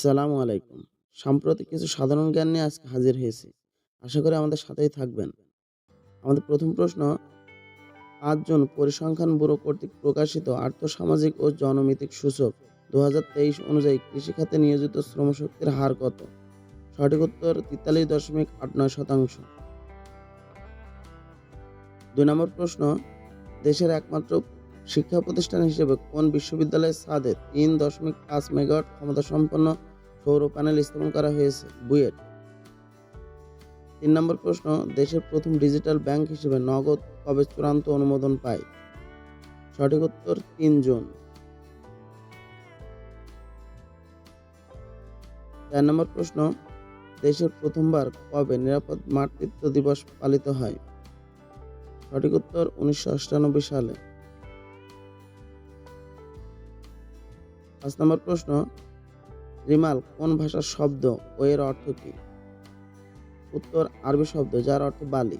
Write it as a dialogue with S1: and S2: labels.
S1: সালামু আলাইকুম। সাম্প্রতিক কিছু সাধারণ জ্ঞান নিয়ে আজকে হাজির হয়েছি। আশা করি আমাদের সাথেই থাকবেন। আমাদের প্রথম প্রশ্ন পাঁচ জুন পরিসংখ্যান ব্যুরো কর্তৃক প্রকাশিত আর্থসামাজিক ও জনমিতিক সূচক দু হাজার তেইশ অনুযায়ী কৃষিখাতে নিয়োজিত শ্রমশক্তির হার কত? সঠিক উত্তর তেতাল্লিশ দশমিক আট নয় শতাংশ। দুই নম্বর প্রশ্ন, দেশের একমাত্র শিক্ষা প্রতিষ্ঠান হিসেবে কোন বিশ্ববিদ্যালয়ের ছাদে তিন দশমিক পাঁচ মেগাওয়াট ক্ষমতা সম্পন্ন সৌর প্যানেল স্থাপন করা হয়েছে? বুয়েট। তিন নম্বর প্রশ্ন, দেশের প্রথম ডিজিটাল ব্যাংক হিসেবে নগদ কবে চূড়ান্ত অনুমোদন পায়? সঠিক উত্তর, তিন জুন। চার নম্বর প্রশ্ন, দেশের প্রথমবার কবে নিরাপদ মাতৃত্ব দিবস পালিত হয়? সঠিক উত্তর, উনিশশো সালে। পাঁচ নম্বর প্রশ্ন, রিমাল কোন ভাষার শব্দ ও এর অর্থ কী? উত্তর আরবি শব্দ, যার অর্থ বালি।